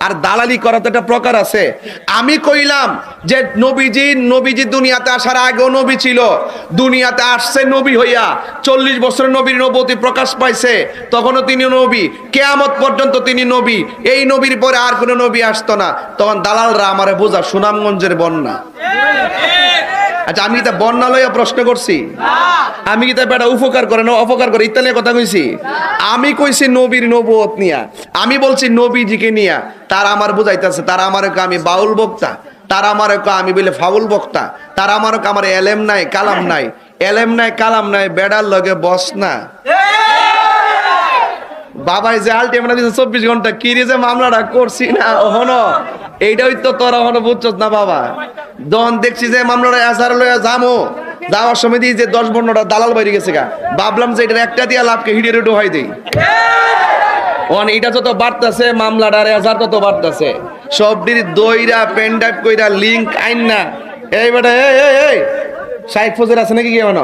আর দালালি করা তো একটা প্রকার আছে। আমি কইলাম যে নবীজি নবীজি দুনিয়াতে আসার আগেও নবী ছিল। দুনিয়াতে আসছে নবী হইয়া, চল্লিশ বছরের নবীর নবতী প্রকাশ পাইছে, তখনও তিনি নবী। কেয়ামত পর্যন্ত তিনি নবী। এই নবীর পরে আর কোনো নবী আসতো না। তখন দালালরা আমার বোঝা সুনামগঞ্জের বন্যা। আচ্ছা আমি তা লইয়া প্রশ্ন করছি। আমি কি তা বেটা উপকার করে না অপকার করে? ইত্যাদি কথা কইছি। আমি কইছি নবীর নবুয়ত নিয়া। আমি বলছি নবীজিকে নিয়া। তার আমার বুঝাইতেছে, তারা আমার আমি বাউল বক্তা। তারা আমার আমি বলে ফাউল বক্তা। তারা আমার আমার এলেম নাই, কালাম নাই। এলেম নাই, কালাম নাই, বেড়ার লগে বস না। বাবাই যে আলটিমেট দিছে চব্বিশ ঘণ্টা কিরে যে মামলাটা করছি না? হনো এইটাই তো তোরা হনো বুঝছস না বাবা? দন দেখছি যে মামলাটা এসার লইয়া যামো। যাওয়ার সময় দিয়ে যে দশ বন্যটা দালাল বাইরে গেছে গা। ভাবলাম যে এটা একটা দিয়া লাভকে হিডে রুডো হয় দেই। অন এটা যত বাড়তাছে, মামলাটার এজার তত বাড়তাছে। সবটির দইরা, পেন ড্রাইভ কইরা লিংক আইন না। এই বেটা, এই এই এই সাইড ফজের আছে নাকি কি এমন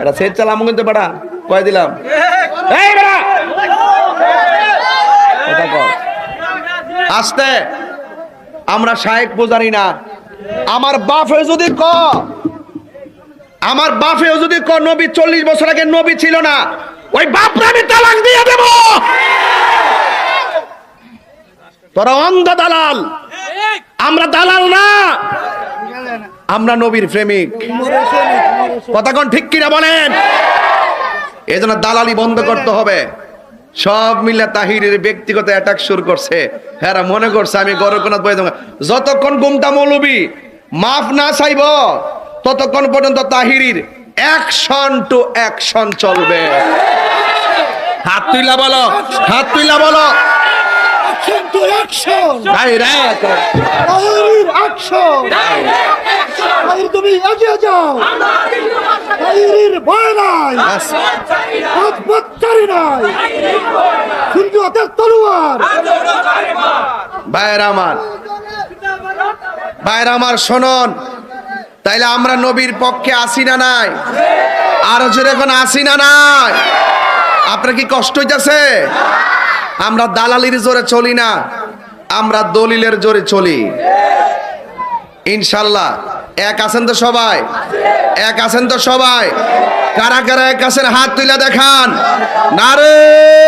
এটা সেট চালাম কিন্তু বেটা, কয় দিলাম। এই বেটা। আস্তে। আমরা শায়েক বোঝারি না। আমার বাপে যদি ক, আমার বাপেও যদি ক, নবী চল্লিশ বছর আগে নবী ছিল না, ওই বাপরে আমি তালাক দিয়ে দেব। তোরা অন্ধ দালাল। আমরা দালাল না। আমরা নবীর প্রেমিক। কথা কোন ঠিক কিনা বলেন? এই জন্য দালালি বন্ধ করতে হবে। সব মিলে তাহিরের ব্যক্তিগত অ্যাটাক শুরু করছে। হ্যাঁ মনে করছে আমি গরকনাথ বই যতক্ষণ গুমটা মৌলবি মাফ না চাইব ততক্ষণ পর্যন্ত তাহিরির অ্যাকশন টু অ্যাকশন চলবে। হাত তুইলা বলো হাত তুইলা বলো। তুমি এগিয়ে যাও। ভয় নাই। বাচ্চারি নাই। কিন্তু হাতের তলোয়ার। ভাইয়ের আমার ভাইয়ের আমার, শোনন। তাইলে আমরা নবীর পক্ষে আসি না নাই? আরও জোরে এখন আসি না নাই? আপনার কি কষ্ট হইতেছে? আমরা দালালির জোরে চলি না, আমরা দলিলের জোরে চলি। ইনশাল্লাহ। এক আছেন তো সবাই? এক আছেন তো সবাই? কারা কারা এক হাত তুলে দেখান? নারে!